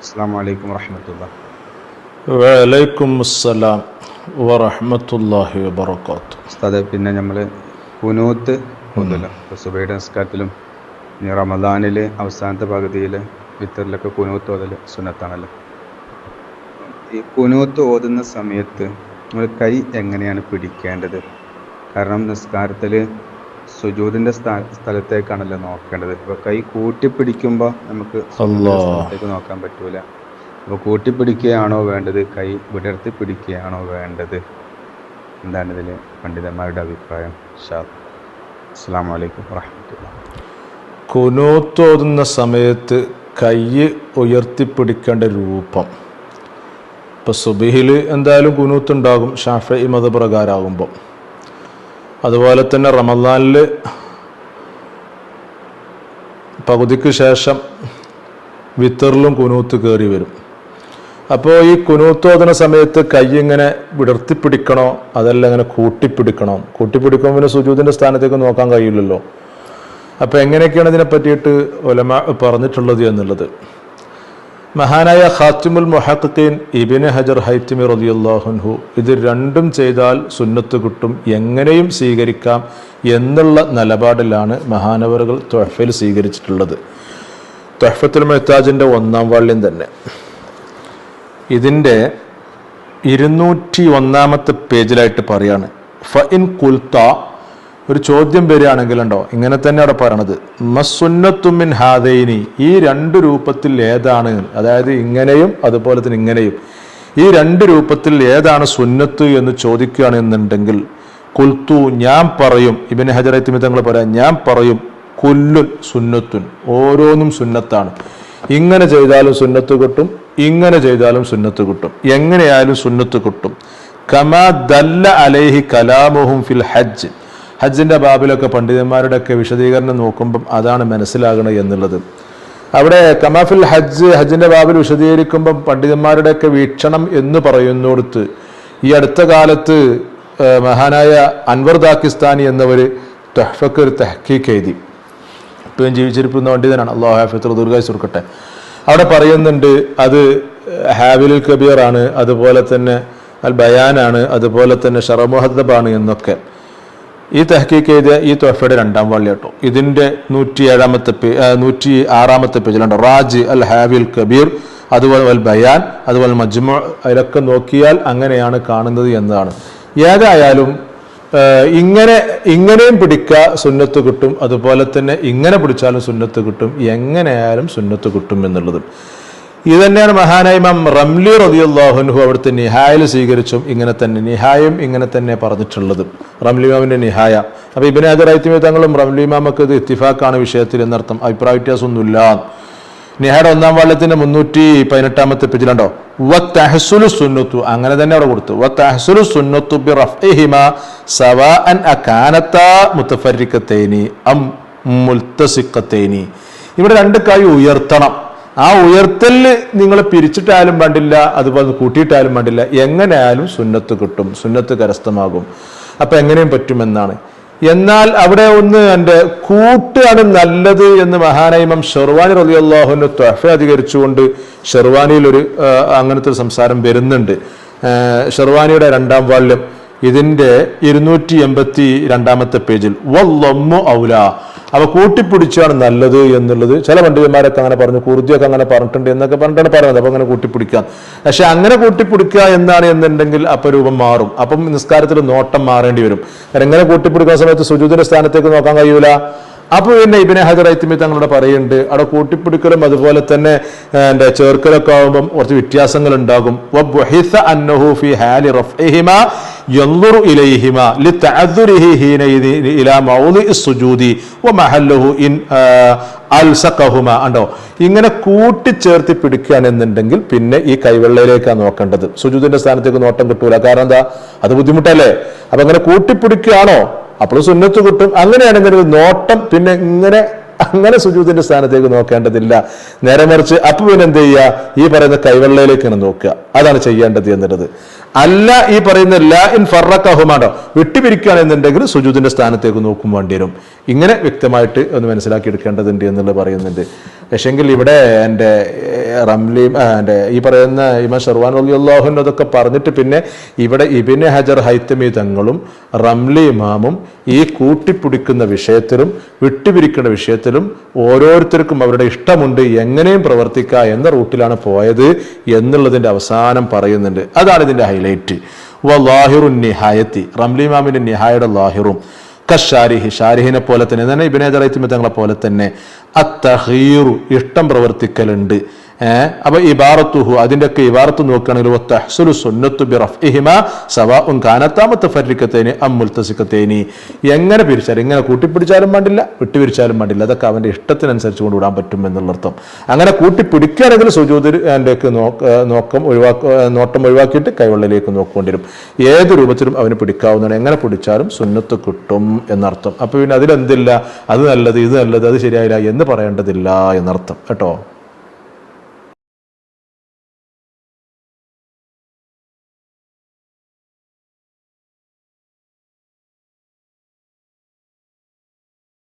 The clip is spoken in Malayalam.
അസ്സാം വലൈക്കും വർഹമത്തുള്ള വലൈക്കും അസ്സലാം വറഹമത്തല്ലാഹി വബർക്കാത്തു ഉസ്താദ് പിന്നെ നമ്മൾ കുനൂത്ത് ഒന്നുമില്ല സുബൈഡ് നസ്കാരത്തിലും ഇനി റമദാനിൽ അവസാനത്തെ പകുതിയിൽ വിത്തറിലൊക്കെ കുനൂത്ത് ഓതൽ സുന്നത്താണല്ലോ. ഈ കുനൂത്ത് ഓതുന്ന സമയത്ത് നമ്മൾ കൈ എങ്ങനെയാണ് പിടിക്കേണ്ടത്? കാരണം നിസ്കാരത്തിൽ സുജൂദിന്റെ സ്ഥലത്തേക്കാണല്ലോ നോക്കേണ്ടത്. ഇപ്പൊ കൈ കൂട്ടിപ്പിടിക്കുമ്പോൾ നമുക്ക് സ്ഥലത്തേക്ക് നോക്കാൻ പറ്റൂല. അപ്പോൾ കൂട്ടിപ്പിടിക്കുകയാണോ വേണ്ടത്? കൈ വിടർത്തി പിടിക്കുകയാണോ വേണ്ടത്? എന്താണ് ഇതിൽ പണ്ഡിതന്മാരുടെ അഭിപ്രായം? അസ്സലാമലൈക്കും അസ്സാം വലൈക്കും വാഹമത്തുള്ള കുനൂത്തോതുന്ന സമയത്ത് കൈ ഉയർത്തിപ്പിടിക്കേണ്ട രൂപം. ഇപ്പോൾ സുബിഹിൽ എന്തായാലും കുനൂത്തുണ്ടാകും ഷാഫി മതപ്രകാരമാകുമ്പം അതുപോലെ തന്നെ റമദാനിൽ പകുതിക്ക് ശേഷം വിത്തറിലും കുനൂത്ത് കയറി വരും. അപ്പോൾ ഈ കുനൂത്തോതുന്ന സമയത്ത് കൈ ഇങ്ങനെ വിടർത്തിപ്പിടിക്കണോ അതല്ല ഇങ്ങനെ കൂട്ടിപ്പിടിക്കണോ? കൂട്ടിപ്പിടിക്കുമ്പോൾ പിന്നെ സുജൂതിന്റെ സ്ഥാനത്തേക്ക് നോക്കാൻ കഴിയില്ലല്ലോ. അപ്പോൾ എങ്ങനെയൊക്കെയാണ് ഇതിനെ പറ്റിയിട്ട് ഒലമ പറഞ്ഞിട്ടുള്ളത് എന്നുള്ളത്? മഹാനായ ഖാത്തിമുൽ മുഹഖീൻ ഇബിന് ഹജർ ഹൈത്തിമി റളിയല്ലാഹുൻഹു ഇത് രണ്ടും ചെയ്താൽ സുന്നത്ത് കിട്ടും. എങ്ങനെയും സ്വീകരിക്കാം എന്നുള്ള നിലപാടിലാണ് മഹാനവറുകൾ തൊഹഫയിൽ സ്വീകരിച്ചിട്ടുള്ളത്. തൊഹഫത്തുൽ മെഹ്താജിന്റെ ഒന്നാം വാള്യം തന്നെ. ഇതിന്റെ ഇരുന്നൂറ്റി ഒന്നാമത്തെ പേജിലായിട്ട് പറയാണ്. ഫ ഇൻ കുൽത്ത ഒരു ചോദ്യം വരികയാണെങ്കിലുണ്ടോ? ഇങ്ങനെ തന്നെ അവിടെ പറയണത് മസുന്നത്തുമിൻ ഹാദൈനി ഈ രണ്ട് രൂപത്തിൽ ഏതാണ്? അതായത് ഇങ്ങനെയും അതുപോലെ തന്നെ ഇങ്ങനെയും. ഈ രണ്ട് രൂപത്തിൽ ഏതാണ് സുന്നത്ത് എന്ന് ചോദിക്കുകയാണെന്നുണ്ടെങ്കിൽ കുൽത്തു ഞാൻ പറയും ഇബിന് ഹജറത്തിമി തങ്ങൾ പറയാം ഞാൻ പറയും കുല്ലുൻ സുന്നത്തുൻ ഓരോന്നും സുന്നത്താണ്. ഇങ്ങനെ ചെയ്താലും സുന്നത്ത് കിട്ടും ഇങ്ങനെ ചെയ്താലും സുന്നത്ത് കിട്ടും. എങ്ങനെയായാലും സുന്നത്ത് കിട്ടും. കമാ ദല്ല അലേഹി കലാമുഹും ഫിൽ ഹജ്ജ്. ഹജ്ജിന്റെ ബാബിലൊക്കെ പണ്ഡിതന്മാരുടെ ഒക്കെ വിശദീകരണം നോക്കുമ്പം അതാണ് മനസ്സിലാകണത് എന്നുള്ളത്. അവിടെ കമാഫിൽ ഹജ്ജ് ഹജ്ജിന്റെ ബാബിൽ വിശദീകരിക്കുമ്പം പണ്ഡിതന്മാരുടെ ഒക്കെ വീക്ഷണം എന്ന് പറയുന്നിടത്ത് ഈ അടുത്ത കാലത്ത് മഹാനായ അൻവർ ദാക്കിസ്ഥാനി എന്നവർ തെഹ്ഫക്ക് ഒരു തെഹ്ക്കീക്ക് എഴുതി. ഇപ്പോഴും ജീവിച്ചിരിക്കുന്ന പണ്ഡിതനാണ്. അള്ളാഹു ഹാഫിത്ത് ദുർഗായി സുർക്കട്ടെ അവിടെ പറയുന്നുണ്ട് അത് ഹാവിലുൽ കബീർ ആണ് അതുപോലെ തന്നെ അൽ ബയാനാണ് അതുപോലെ തന്നെ ഷറമുഹദ്ദബാണ് എന്നൊക്കെ. ഈ തഹക്കീക്ക് എഴുതിയ ഈ തൊഫയുടെ രണ്ടാം വള്ളി കേട്ടോ. ഇതിന്റെ നൂറ്റി ഏഴാമത്തെ നൂറ്റി ആറാമത്തെ പേജിലുണ്ട് റാജ് അൽ ഹാവിൽ കബീർ അതുപോലെ ബയാൻ അതുപോലെ മജ്മു അതിലൊക്കെ നോക്കിയാൽ അങ്ങനെയാണ് കാണുന്നത് എന്നതാണ്. ഏതായാലും ഇങ്ങനെ ഇങ്ങനെയും പിടിക്കുക സുന്നത്ത് കിട്ടും അതുപോലെ തന്നെ ഇങ്ങനെ പിടിച്ചാലും സുന്നത്ത് കിട്ടും എങ്ങനെയായാലും സുന്നത്ത് കിട്ടും എന്നുള്ളത്. ഇത് തന്നെയാണ് മഹാനായ ഇമാം റംലി റതിയുള്ളാഹുൻഹു അവിടുത്തെ നിഹായിൽ സ്വീകരിച്ചും ഇങ്ങനെ തന്നെ നിഹായും ഇങ്ങനെ തന്നെ പറഞ്ഞിട്ടുള്ളത്. റംലി നിഹായ. അപ്പൊ ഇബിന് ഹജറൈത്തിമി തങ്ങളും റംലി ഇമാമൊക്കെ ഇത് ഇത്തിഫാക്കാണ് വിഷയത്തിൽ എന്നർത്ഥം. അഭിപ്രായ വ്യത്യാസമൊന്നുമില്ല. നിഹായുടെ ഒന്നാം വാള്യത്തിന്റെ മുന്നൂറ്റി പതിനെട്ടാമത്തെ പേജിലുണ്ടോ വ സുന്നത്തു. അങ്ങനെ തന്നെ അവിടെ കൊടുത്തു. വ സുന്നത്തു മുത്തഫരിക്കത്തൈനി അം മുൽത്തസിക്കത്തേനി. ഇവിടെ രണ്ട് കൈ ഉയർത്തണം. ആ ഉയർത്തലിൽ നിങ്ങൾ പിരിച്ചിട്ടാലും വേണ്ടില്ല അതുപോലെ കൂട്ടിയിട്ടായാലും വേണ്ടില്ല. എങ്ങനെയായാലും സുന്നത്ത് കിട്ടും സുന്നത്ത് കരസ്ഥമാകും. അപ്പൊ എങ്ങനെയും പറ്റുമെന്നാണ്. എന്നാൽ അവിടെ ഒന്ന് എന്റെ കൂട്ടാണ് നല്ലത് എന്ന് മഹാനൈമം ഷെർവാനി റലിയല്ലാഹുവിന് ത്വഫ അധികരിച്ചുകൊണ്ട് ഷെർവാനിയിൽ ഒരു അങ്ങനത്തെ ഒരു സംസാരം വരുന്നുണ്ട്. ഷെർവാനിയുടെ രണ്ടാം വാള്യം ഇതിന്റെ ഇരുന്നൂറ്റി എൺപത്തി രണ്ടാമത്തെ പേജിൽ വല്ലൊമ്മു ഔല. അവ കൂട്ടിപ്പിടിച്ചാണ് നല്ലത് എന്നുള്ളത് ചില പണ്ഡിതന്മാരൊക്കെ അങ്ങനെ പറഞ്ഞു കുർദിയൊക്കെ അങ്ങനെ പറഞ്ഞിട്ടുണ്ട് എന്നൊക്കെ പറഞ്ഞിട്ടാണ് പറയുന്നത് അപ്പൊ അങ്ങനെ കൂട്ടിപ്പിടിക്കാം. പക്ഷെ അങ്ങനെ കൂട്ടിപ്പിടിക്കുക എന്നാണ് എന്നുണ്ടെങ്കിൽ അപ്പൊ രൂപം മാറും. അപ്പം നിസ്കാരത്തിൽ നോട്ടം മാറേണ്ടി വരും. കാരണം ഇങ്ങനെ കൂട്ടിപ്പിടിക്കുന്ന സമയത്ത് സുജൂതിന്റെ സ്ഥാനത്തേക്ക് നോക്കാൻ കഴിയൂല. അപ്പൊ പിന്നെ ഇബിനെ ഹജർ ഐത്തിമി തങ്ങളോട് പറയുന്നുണ്ട് അവിടെ കൂട്ടിപ്പിടിക്കലും അതുപോലെ തന്നെ എന്റെ ചേർക്കലൊക്കെ ആകുമ്പം കുറച്ച് വ്യത്യാസങ്ങൾ ഉണ്ടാകും ഇലൈഹിമ ലിതഅദ്ദുരിഹി ഹീനഇദി ഇലാ മൗളിഇ സുജൂദി വമഹല്ലഹു ഇൻ ആ, അൽസഖഹുമ ഉണ്ടോ ഇങ്ങനെ കൂട്ടിച്ചേർത്തി പിടിക്കുകയാണെന്നുണ്ടെങ്കിൽ പിന്നെ ഈ കൈവെള്ളയിലേക്കാണ് നോക്കേണ്ടത്. സുജൂദിന്റെ സ്ഥാനത്തേക്ക് നോട്ടം കിട്ടൂല. കാരണം എന്താ? അത് ബുദ്ധിമുട്ടല്ലേ? അപ്പൊ അങ്ങനെ കൂട്ടിപ്പിടിക്കുകയാണോ? അപ്പോൾ സുന്നത്ത് കിട്ടും. അങ്ങനെയാണെങ്കിൽ നോട്ടം പിന്നെ ഇങ്ങനെ അങ്ങനെ സുജൂതിന്റെ സ്ഥാനത്തേക്ക് നോക്കേണ്ടതില്ല. നേരെ മറിച്ച് അപ്പൊ പിന്നെ എന്ത് ചെയ്യുക? ഈ പറയുന്ന കൈവെള്ളയിലേക്കാണ് നോക്കുക. അതാണ് ചെയ്യേണ്ടത് എന്നുള്ളത്. അല്ല ഈ പറയുന്ന ലാ ഇൻ ഫറക്കഹുമാണോ വിട്ടുപിരിക്കുകയാണെന്നുണ്ടെങ്കിൽ സുജൂതിന്റെ സ്ഥാനത്തേക്ക് നോക്കും വേണ്ടി വരും. ഇങ്ങനെ വ്യക്തമായിട്ട് ഒന്ന് മനസ്സിലാക്കി എടുക്കേണ്ടതുണ്ട് എന്നുള്ളത് പറയുന്നുണ്ട്. പക്ഷെങ്കിൽ ഇവിടെ എന്റെ റംലി എന്റെ ഈ പറയുന്ന ഇമാം ഷർവാൻ അലി അതൊക്കെ പറഞ്ഞിട്ട് പിന്നെ ഇവിടെ ഇബിന് ഹജർ ഹൈത്തമി തങ്ങളും റംലി ഇമാമും ഈ കൂട്ടിപ്പിടിക്കുന്ന വിഷയത്തിലും വിട്ടുപിരിക്കുന്ന വിഷയത്തിലും ഓരോരുത്തർക്കും അവരുടെ ഇഷ്ടമുണ്ട് എങ്ങനെയും പ്രവർത്തിക്കുക എന്ന റൂട്ടിലാണ് പോയത് എന്നുള്ളതിന്റെ അവസാനം പറയുന്നുണ്ട്. അതാണ് ഇതിന്റെ ഹൈലൈറ്റ്. വ നിഹായത്തി. റംലി ഇമാമിന്റെ നിഹായുടെ ലാഹിറും. കഷാരിഹി ഷാരിഹിനെ പോലെ തന്നെ തന്നെ ഇബിനേദറൈത്തിമ തങ്ങളെ പോലെ തന്നെ അത്തഹീറു ഇഷ്ടം പ്രവർത്തിക്കലുണ്ട്. അപ്പൊ ഇബാറത്തുഹു അതിന്റെയൊക്കെ ഇബാറത്ത് നോക്കുകയാണെങ്കിൽ തഹ്സുലു സുന്നത്തു ബി സവാ ഉൻ എങ്ങനെ പിരിച്ചാലും ഇങ്ങനെ കൂട്ടിപ്പിടിച്ചാലും വേണ്ടില്ല വിട്ടുപിരിച്ചാലും വേണ്ടില്ല അതൊക്കെ അവന്റെ ഇഷ്ടത്തിനനുസരിച്ച് കൊണ്ടുവിടാൻ പറ്റും എന്നുള്ള അർത്ഥം അങ്ങനെ കൂട്ടിപ്പിടിക്കുകയാണെങ്കിൽ സുജോതിര് അതിന്റെയൊക്കെ നോക്കം ഒഴിവാക്ക നോട്ടം ഒഴിവാക്കിയിട്ട് കൈവെള്ളയിലേക്ക് നോക്കേണ്ടി ഏത് രൂപത്തിലും അവന് പിടിക്കാവുന്നതാണ്. എങ്ങനെ പിടിച്ചാലും സുന്നത്ത് കിട്ടും എന്നർത്ഥം. അപ്പൊ പിന്നെ അതിലെന്തില്ല? അത് നല്ലത് ഇത് നല്ലത് അത് ശരിയായില്ല എന്ന് പറയേണ്ടതില്ല എന്നർത്ഥം. കേട്ടോ?